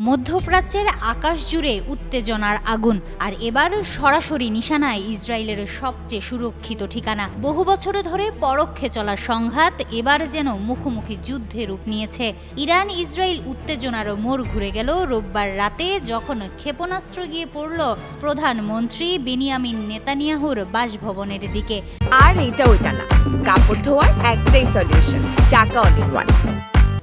মধ্যপ্রাচ্যের আকাশ জুড়ে উত্তেজনার আগুন। আর এবার সরাসরি নিশানায় ইসরায়েলের সবচেয়ে সুরক্ষিত ঠিকানা। বহু বছর ধরে পরোক্ষে চলা সংঘাত এবার যেন মুখোমুখি যুদ্ধে রূপ নিয়েছে। ইরান ইসরায়েল উত্তেজনার মোড় ঘুরে গেল রোববার রাতে যখন ক্ষেপণাস্ত্র গিয়ে পড়ল প্রধানমন্ত্রী বেনিয়ামিন নেতানিয়াহুর বাসভবনের দিকে। আর এটা ওইটা না। কাপড় ধোয়ার একটাই সলিউশন চাকা অল ওয়ান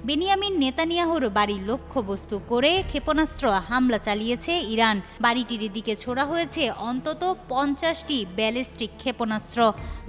বেনিয়ামিন নেতানিয়াহুর বাড়ির লক্ষ্যবস্তু করে ক্ষেপণাস্ত্র হামলা চালিয়েছে ইরান। বাড়িটির দিকে ছোড়া হয়েছে অন্তত পঞ্চাশটি ব্যালিস্টিক ক্ষেপণাস্ত্র।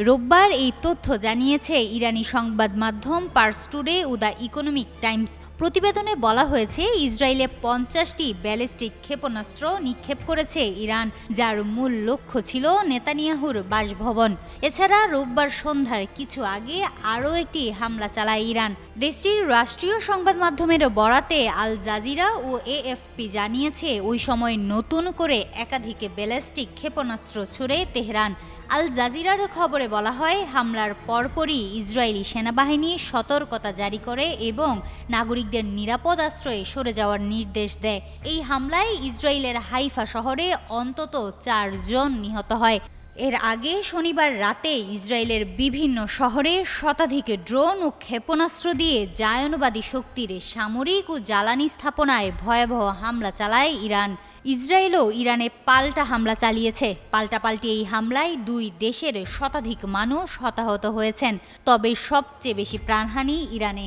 রোববার এই তথ্য জানিয়েছে ইরানি সংবাদ মাধ্যম Pars Today the Economic Times. প্রতিবেদনে বলা হয়েছে, ইসরায়েলে পঞ্চাশটি ব্যালিস্টিক ক্ষেপণাস্ত্র নিক্ষেপ করেছে ইরান, যার মূল লক্ষ্য ছিল নেতানিয়াহুর বাসভবন। এছাড়া রোববার সন্ধ্যার কিছু আগে আরও একটি হামলা চালায় ইরান। দেশটির রাষ্ট্রীয় সংবাদ মাধ্যমের বরাতে আল জাজিরা ও এএফপি জানিয়েছে, ওই সময় নতুন করে একাধিক ব্যালিস্টিক ক্ষেপণাস্ত্র ছুড়ে তেহরান। আল জাজিরার খবরে বলা হয়, হামলার পরপরই ইসরায়েলি সেনাবাহিনী সতর্কতা জারি করে এবং নাগরিকদের নিরাপদ আশ্রয়ে সরে যাওয়ার নির্দেশ দেয়। এই হামলায় ইসরায়েলের হাইফা শহরে অন্তত চারজন নিহত হয়। এর আগে শনিবার রাতে ইসরায়েলের বিভিন্ন শহরে শতাধিক ড্রোন ও ক্ষেপণাস্ত্র দিয়ে জায়নবাদী শক্তির সামরিক ও জ্বালানি স্থাপনায় ভয়াবহ হামলা চালায় ইরান। ইসরায়েলও ইরানে পাল্টা হামলা চালিয়েছে। পাল্টাপাল্টি এই হামলায় দুই দেশের শতাধিক মানুষ হতাহত হয়েছেন। তবে সবচেয়ে বেশি প্রাণহানি ইরানে।